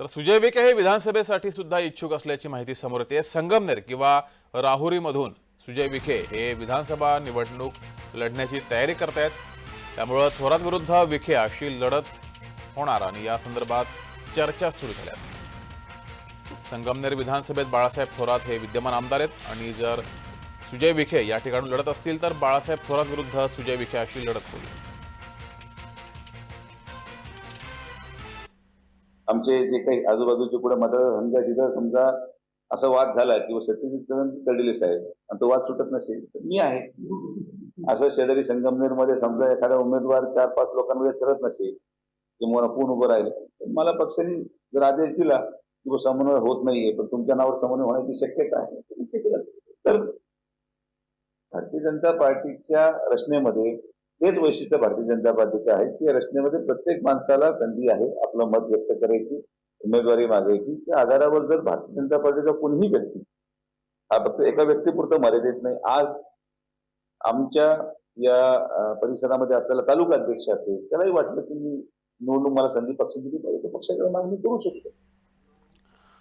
तर सुजय विखे हे विधानसभेसाठी सुद्धा इच्छुक असल्याची माहिती समोर येते. संगमनेर किंवा राहुरीमधून सुजय विखे हे विधानसभा निवडणूक लढण्याची तयारी करतायत. त्यामुळं थोरात विरुद्ध विखे अशी लढत होणार आणि या संदर्भात चर्चा सुरू झाल्या संगमनेर विधानसभेत बाळासाहेब थोरात हे विद्यमान आमदार आहेत आणि जर सुजय विखे या ठिकाणी लढत असतील तर बाळासाहेब थोरात विरुद्ध सुजय विखे अशी लढत होईल. आमचे जे काही आजूबाजूचे कुठे मतदारसंघाची जर समजा असा वाद झाला किंवा सत्यजित तडीले साहेब आणि तो वाद सुटत नसेल तर मी आहे. असं शेजारी संगमनेरमध्ये समजा एखादा उमेदवार चार पाच लोकांमध्ये करत नसेल किंवा कोण उभं राहील तर मला पक्षाने जर आदेश दिला की समन्वय होत नाहीये पण तुमच्या नावावर समन्वय होण्याची शक्यता आहे तर भारतीय जनता पार्टीच्या रचनेमध्ये तेच वैशिष्ट्य भारतीय जनता पार्टीचे आहे की या रचनेमध्ये प्रत्येक माणसाला संधी आहे आपलं मत व्यक्त करायची उमेदवारी मागायची. त्या आधारावर जर भारतीय जनता पार्टीचा कोणीही व्यक्ती हा फक्त एका व्यक्तीपुरतं मर्यादित नाही. आज आमच्या या परिसरामध्ये आपल्याला तालुका अध्यक्ष असेल त्यालाही वाटलं की मी निवडणूक मला संधी पक्ष दिली पाहिजे तर पक्षाकडे मागणी करू शकतो.